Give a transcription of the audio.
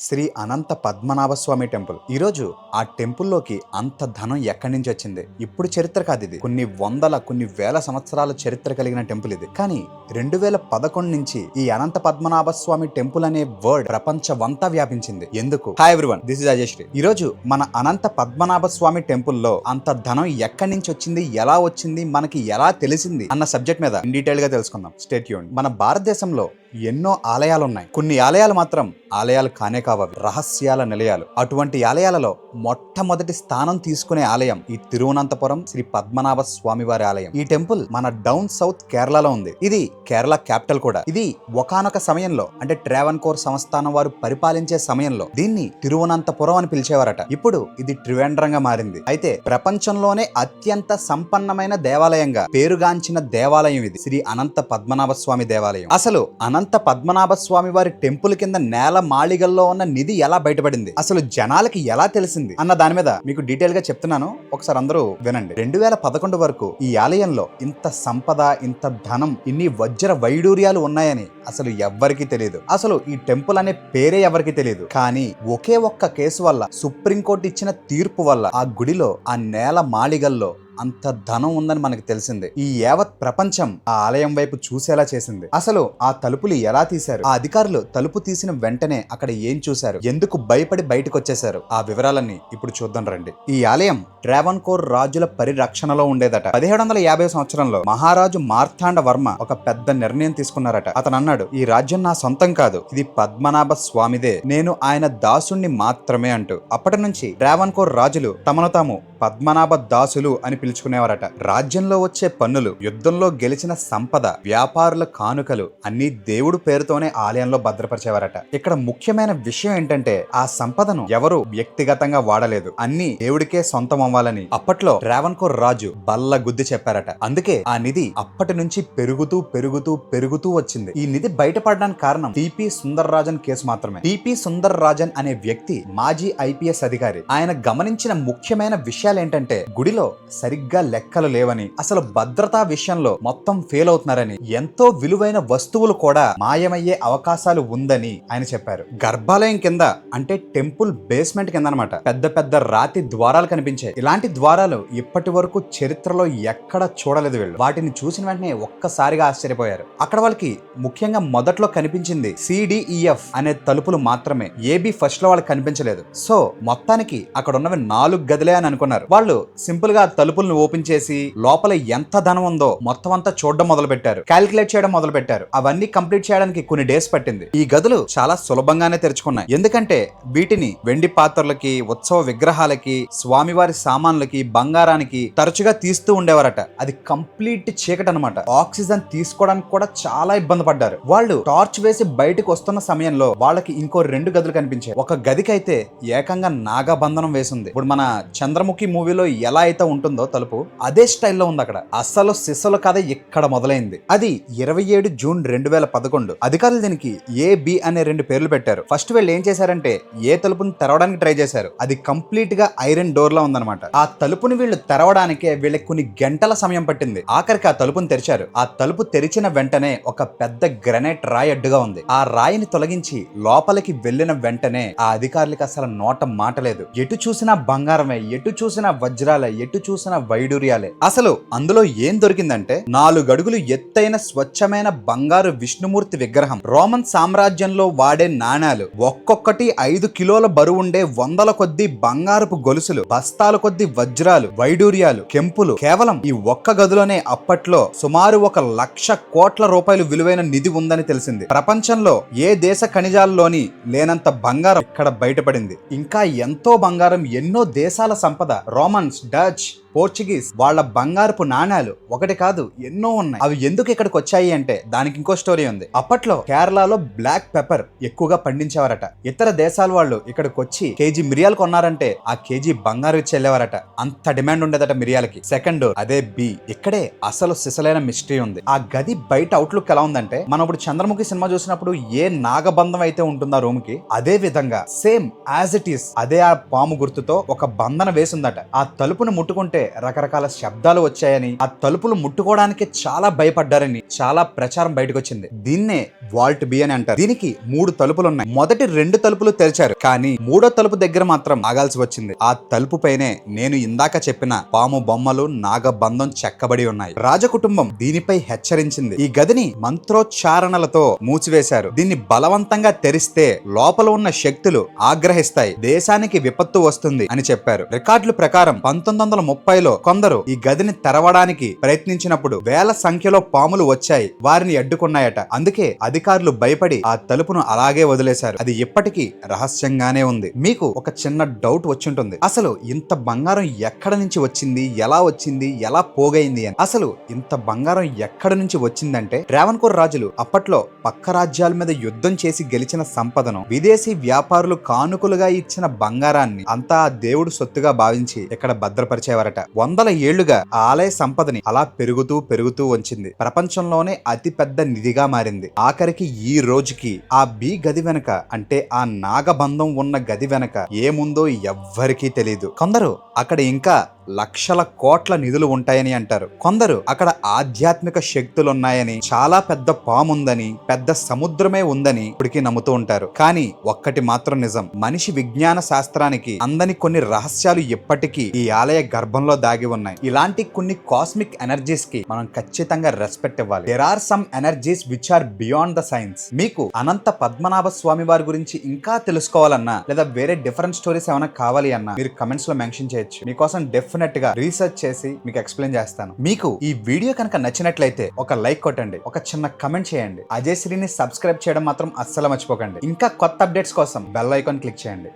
శ్రీ అనంత Padmanabha Swamy temple. ఈరోజు ఆ టెంపుల్లోకి అంత ధనం ఎక్కడి నుంచి వచ్చింది? ఇప్పుడు చరిత్ర కాదు ఇది. కొన్ని వందల కొన్ని వేల సంవత్సరాల చరిత్ర కలిగిన టెంపుల్ ఇది. కానీ రెండు వేల పదకొండు నుంచి ఈ అనంత పద్మనాభ స్వామి టెంపుల్ అనే వర్డ్ ప్రపంచమంతా వ్యాపించింది. ఎందుకు? Hi everyone this is Ajayasri ఈ రోజు మన అనంత పద్మనాభ స్వామి టెంపుల్లో అంత ధనం ఎక్కడి నుంచి వచ్చింది ఎలా వచ్చింది మనకి ఎలా తెలిసింది అన్న సబ్జెక్ట్ మీద డీటెయిల్గా తెలుసుకుందాం. స్టేట్ మన భారతదేశంలో ఎన్నో ఆలయాలు ఉన్నాయి కొన్ని ఆలయాలు మాత్రం ఆలయాలు కానే కావవి. రహస్యాల నిలయాలు. అటువంటి ఆలయాలలో మొట్టమొదటి స్థానం తీసుకునే ఆలయం ఈ తిరువనంతపురం శ్రీ పద్మనాభ స్వామి వారి ఆలయం. ఈ టెంపుల్ మన డౌన్ సౌత్ కేరళలో ఉంది. ఇది కేరళ క్యాపిటల్ కూడా. ఇది ఒకానొక సమయంలో అంటే ట్రావెన్ కోర్ సంస్థానం వారు పరిపాలించే సమయంలో దీన్ని తిరువనంతపురం అని పిలిచేవారట. ఇప్పుడు ఇది త్రివేంద్రంగా మారింది. అయితే ప్రపంచంలోనే అత్యంత సంపన్నమైన దేవాలయంగా పేరుగాంచిన దేవాలయం ఇది. శ్రీ అనంత పద్మనాభ స్వామి దేవాలయం. అసలు అనంత పద్మనాభ స్వామి వారి టెంపుల్ కింద నేల మాళిగల్లో ఉన్న నిధి ఎలా బయటపడింది? అసలు జనాలకి ఎలా తెలిసింది? అన్న దాని మీద మీకు డీటెయిల్గా చెప్తున్నాను. ఒకసారి అందరూ వినండి. రెండు వేల పదకొండు వరకు ఈ ఆలయంలో ఇంత సంపద ఇంత ధనం ఇన్ని వజ్ర వైడూర్యాలు ఉన్నాయని అసలు ఎవ్వరికీ తెలియదు. అసలు ఈ టెంపుల్ అనే పేరే ఎవరికి తెలియదు. కానీ ఒకే ఒక్క కేసు వల్ల సుప్రీంకోర్టు ఇచ్చిన తీర్పు వల్ల ఆ గుడిలో ఆ నేల మాళిగల్లో అంత ధనం ఉందని మనకు తెలిసింది. ఈ యావత్ ప్రపంచం ఆ ఆలయం వైపు చూసేలా చేసింది. అసలు ఆ తలుపులు ఎలా తీశారు? ఆ అధికారులు తలుపు తీసిన వెంటనే అక్కడ ఏం చూశారు? ఎందుకు భయపడి బయటకు వచ్చేశారు ఆ వివరాలన్నీ ఇప్పుడు చూద్దాం రండి. ఈ ఆలయం ట్రావన్కోర్ రాజుల పరిరక్షణలో ఉండేదట. పదిహేడు వందల యాభై సంవత్సరంలో మహారాజు మార్తాండ వర్మ ఒక పెద్ద నిర్ణయం తీసుకున్నారట. అతను అన్నాడు ఈ రాజ్యం నా సొంతం కాదు. ఇది పద్మనాభ స్వామిదే. నేను ఆయన దాసుణ్ణి మాత్రమే అంటూ. అప్పటి నుంచి ట్రావన్కోర్ రాజులు తమను తాము పద్మనాభ దాసులు అని పిలుచుకునేవారట. రాజ్యంలో వచ్చే పన్నులు యుద్ధంలో గెలిచిన సంపద వ్యాపారుల కానుకలు అన్ని దేవుడు పేరుతోనే ఆలయంలో భద్రపరిచేవారట. ఇక్కడ ముఖ్యమైన విషయం ఏంటంటే ఆ సంపదను ఎవరు వ్యక్తిగతంగా వాడలేదు. అన్ని దేవుడికే సొంతం అవ్వాలని అప్పట్లో రావణ్కోర్ రాజు బల్ల గుద్ది చెప్పారట. అందుకే ఆ నిధి అప్పటి నుంచి పెరుగుతూ పెరుగుతూ పెరుగుతూ వచ్చింది. ఈ నిధి బయటపడడానికి కారణం టిపి సుందర్ రాజన్ కేసు మాత్రమే. టిపి సుందర్ రాజన్ అనే వ్యక్తి మాజీ ఐపీఎస్ అధికారి. ఆయన గమనించిన ముఖ్యమైన విషయం విషయాలు ఏంటంటే గుడిలో సరిగ్గా లెక్కలు లేవని అసలు భద్రతా విషయంలో మొత్తం ఫెయిల్ అవుతున్నారని ఎంతో విలువైన వస్తువులు కూడా మాయమయ్యే అవకాశాలు ఉందని ఆయన చెప్పారు. గర్భాలయం కింద అంటే టెంపుల్ బేస్మెంట్ కింద అనమాట పెద్ద పెద్ద రాతి ద్వారాలు కనిపించాయి. ఇలాంటి ద్వారాలు ఇప్పటి వరకు చరిత్రలో ఎక్కడ చూడలేదు వీళ్ళు. వాటిని చూసిన వెంటనే ఒక్కసారిగా ఆశ్చర్యపోయారు. అక్కడ వాళ్ళకి ముఖ్యంగా మొదట్లో కనిపించింది సిడిఈఎఫ్ అనే తలుపులు మాత్రమే. ఏబి ఫస్ట్లో వాళ్ళకి కనిపించలేదు. సో మొత్తానికి అక్కడ ఉన్నవి నాలుగు గదిలే అని అనుకున్నారు. వాళ్ళు సింపుల్గా తలుపులను ఓపెన్ చేసి లోపల ఎంత ధనం ఉందో మొత్తం అంతా చూడడం మొదలు పెట్టారు క్యాలిక్యులేట్ చేయడం మొదలు పెట్టారు అవన్నీ కంప్లీట్ చేయడానికి కొన్ని డేస్ పట్టింది. ఈ గదులు చాలా సులభంగానే తెరుచుకున్నాయి. ఎందుకంటే వీటిని వెండి పాత్రలకి ఉత్సవ విగ్రహాలకి స్వామివారి సామాన్లకి బంగారానికి తరచుగా తీస్తూ ఉండేవారట. అది కంప్లీట్ చీకటి అనమాట ఆక్సిజన్ తీసుకోవడానికి కూడా చాలా ఇబ్బంది పడ్డారు. వాళ్ళు టార్చ్ వేసి బయటకు వస్తున్న సమయంలో వాళ్ళకి ఇంకో రెండు గదులు కనిపించాయి. ఒక గదికైతే ఏకంగా నాగబంధనం వేసింది. ఇప్పుడు మన చంద్రముఖి మూవీలో ఎలా అయితే ఉంటుందో తలుపు అదే స్టైల్లో ఉంది అక్కడ. అసలు సిసల కథ ఇక్కడ మొదలైంది. అది ఇరవై ఏడు జూన్ రెండు వేల పదకొండు. అధికారులు దీనికి ఏ బి అనే రెండు పేర్లు పెట్టారు. ఫస్ట్ వీళ్ళు ఏం చేశారంటే ఏ తలుపుని తెరవడానికి ట్రై చేశారు. అది కంప్లీట్గా ఐరన్ డోర్ లా ఉందన్నమాట. ఆ తలుపుని వీళ్ళు తెరవడానికే వీళ్ళకి కొన్ని గంటల సమయం పట్టింది. ఆఖరికి ఆ తలుపుని తెరిచారు. ఆ తలుపు తెరిచిన వెంటనే ఒక పెద్ద గ్రనైట్ రాయి అడ్డుగా ఉంది. ఆ రాయిని తొలగించి లోపలికి వెళ్ళిన వెంటనే ఆ అధికారులకి అసలు నోట మాట లేదు. ఎటు చూసినా బంగారమే ఎటు చూసినా వజ్రాలే ఎటు చూసినా వైడూర్యాలే. అసలు అందులో ఏం దొరికిందంటే నాలుగు అడుగులు ఎత్తైన స్వచ్ఛమైన బంగారు విష్ణుమూర్తి విగ్రహం. రోమన్ సామ్రాజ్యంలో వాడే నాణాలు ఒక్కొక్కటి ఐదు కిలోల బరువు ఉండే వందల కొద్ది బంగారపు గొలుసులు బస్తాల కొద్ది వజ్రాలు వైడూర్యాలు కెంపులు. కేవలం ఈ ఒక్క గదిలోనే అప్పట్లో సుమారు ఒక లక్ష కోట్ల రూపాయలు విలువైన నిధి ఉందని తెలిసింది. ప్రపంచంలో ఏ దేశ ఖనిజాల్లోని లేనంత బంగారం ఇక్కడ బయటపడింది? ఇంకా ఎంతో బంగారం ఎన్నో దేశాల సంపద Romans, Dutch, పోర్చుగీస్ వాళ్ళ బంగారపు నాణాలు ఒకటి కాదు ఎన్నో ఉన్నాయి. అవి ఎందుకు ఇక్కడికి వచ్చాయి అంటే దానికి ఇంకో స్టోరీ ఉంది. అప్పట్లో కేరళలో బ్లాక్ పెప్పర్ ఎక్కువగా పండించేవారట. ఇతర దేశాల వాళ్ళు ఇక్కడికి వచ్చి కేజీ మిరియాలు కొన్నారంటే ఆ కేజీ బంగారు ఇచ్చి వెళ్ళేవారట అంత డిమాండ్ ఉండేదట మిరియాలకి. సెకండ్ అదే బి. ఇక్కడే అసలు సిసలైన మిస్టరీ ఉంది. ఆ గది బయట అవుట్లుక్ ఎలా ఉందంటే మనం ఇప్పుడు చంద్రముఖి సినిమా చూసినప్పుడు ఏ నాగబంధం అయితే ఉంటుందో రూమ్కి అదే విధంగా సేమ్ యాజ్ ఇట్ ఈస్ అదే ఆ పాము గుర్తుతో ఒక బంధన వేసిందట ఆ తలుపును ముట్టుకుంటే ముట్టుకుంటే రకరకాల శబ్దాలు వచ్చాయని ఆ తలుపులు ముట్టుకోవడానికి చాలా భయపడ్డారని చాలా ప్రచారం బయటకు వచ్చింది దీన్నే వాల్ట్ బి అని అంటారు. దీనికి మూడు తలుపులు ఉన్నాయి మొదటి రెండు తలుపులు తెరిచారు. కానీ మూడో తలుపు దగ్గర మాత్రం ఆగాల్సి వచ్చింది. ఆ తలుపు పైనే నేను ఇందాక చెప్పిన పాము బొమ్మలు నాగబంధం చెక్కబడి ఉన్నాయి. రాజకుటుంబం దీనిపై హెచ్చరించింది. ఈ గదిని మంత్రోచ్చారణలతో మూసివేశారు. దీన్ని బలవంతంగా తెరిస్తే లోపల ఉన్న శక్తులు ఆగ్రహిస్తాయి. దేశానికి విపత్తు వస్తుంది అని చెప్పారు. రికార్డుల ప్రకారం పంతొమ్మిది వందల ముప్పైలో కొందరు ఈ గదిని తెరవడానికి ప్రయత్నించినప్పుడు వేల సంఖ్యలో పాములు వచ్చాయి వారిని అడ్డుకున్నాయట. అందుకే అధికారులు భయపడి ఆ తలుపును అలాగే వదిలేశారు. అది ఇప్పటికీ రహస్యంగానే ఉంది. మీకు ఒక చిన్న డౌట్ వచ్చింటుంది. అసలు ఇంత బంగారం ఎక్కడ నుంచి వచ్చింది? ఎలా వచ్చింది? ఎలా పోగైంది అని. అసలు ఇంత బంగారం ఎక్కడ నుంచి వచ్చిందంటే ట్రావెన్కోర్ రాజులు అప్పట్లో పక్క రాజ్యాల మీద యుద్ధం చేసి గెలిచిన సంపదను విదేశీ వ్యాపారులు కానుకలుగా ఇచ్చిన బంగారాన్ని అంతా దేవుడు సొత్తుగా భావించి ఇక్కడ భద్రపరిచేవారట. వందల ఏళ్ళుగా ఆలయ సంపదని అలా పెరుగుతూ పెరుగుతూ వచ్చింది ప్రపంచంలోనే అతి పెద్ద నిధిగా మారింది. ఆఖరికి ఈ రోజుకి ఆ బి గది వెనక అంటే ఆ నాగబంధం ఉన్న గది వెనక ఏముందో ఎవ్వరికీ తెలియదు కొందరు అక్కడ ఇంకా లక్షల కోట్ల నిధులు ఉంటాయని అంటారు. కొందరు అక్కడ ఆధ్యాత్మిక శక్తులు ఉన్నాయని చాలా పెద్ద పాముందని పెద్ద సముద్రమే ఉందని ఇప్పటికీ నమ్ముతూ ఉంటారు. కానీ ఒక్కటి మాత్రం నిజం. మనిషి విజ్ఞాన శాస్త్రానికి అందని కొన్ని రహస్యాలు ఇప్పటికీ ఈ ఆలయ గర్భంలో దాగి ఉన్నాయి. ఇలాంటి కొన్ని కాస్మిక్ ఎనర్జీస్కి మనం ఖచ్చితంగా రెస్పెక్ట్ ఇవ్వాలి. There are some energies which are beyond the science మీకు అనంత పద్మనాభ స్వామి వారి గురించి ఇంకా తెలుసుకోవాలన్నా లేదా వేరే డిఫరెంట్ స్టోరీస్ ఏమైనా కావాలి అన్నా మీరు కమెంట్స్లో మెన్షన్ చేయొచ్చు. మీకోసం డెఫినెట్గా రీసెర్చ్ చేసి మీకు ఎక్స్ప్లెయిన్ చేస్తాను. మీకు ఈ వీడియో కనుక నచ్చినట్లయితే ఒక లైక్ కొట్టండి. ఒక చిన్న కమెంట్ చేయండి. అజయ్ శ్రీని సబ్స్క్రైబ్ చేయడం మాత్రం అస్సలు మర్చిపోకండి. ఇంకా కొత్త అప్డేట్స్ కోసం బెల్ ఐకాన్ క్లిక్ చేయండి.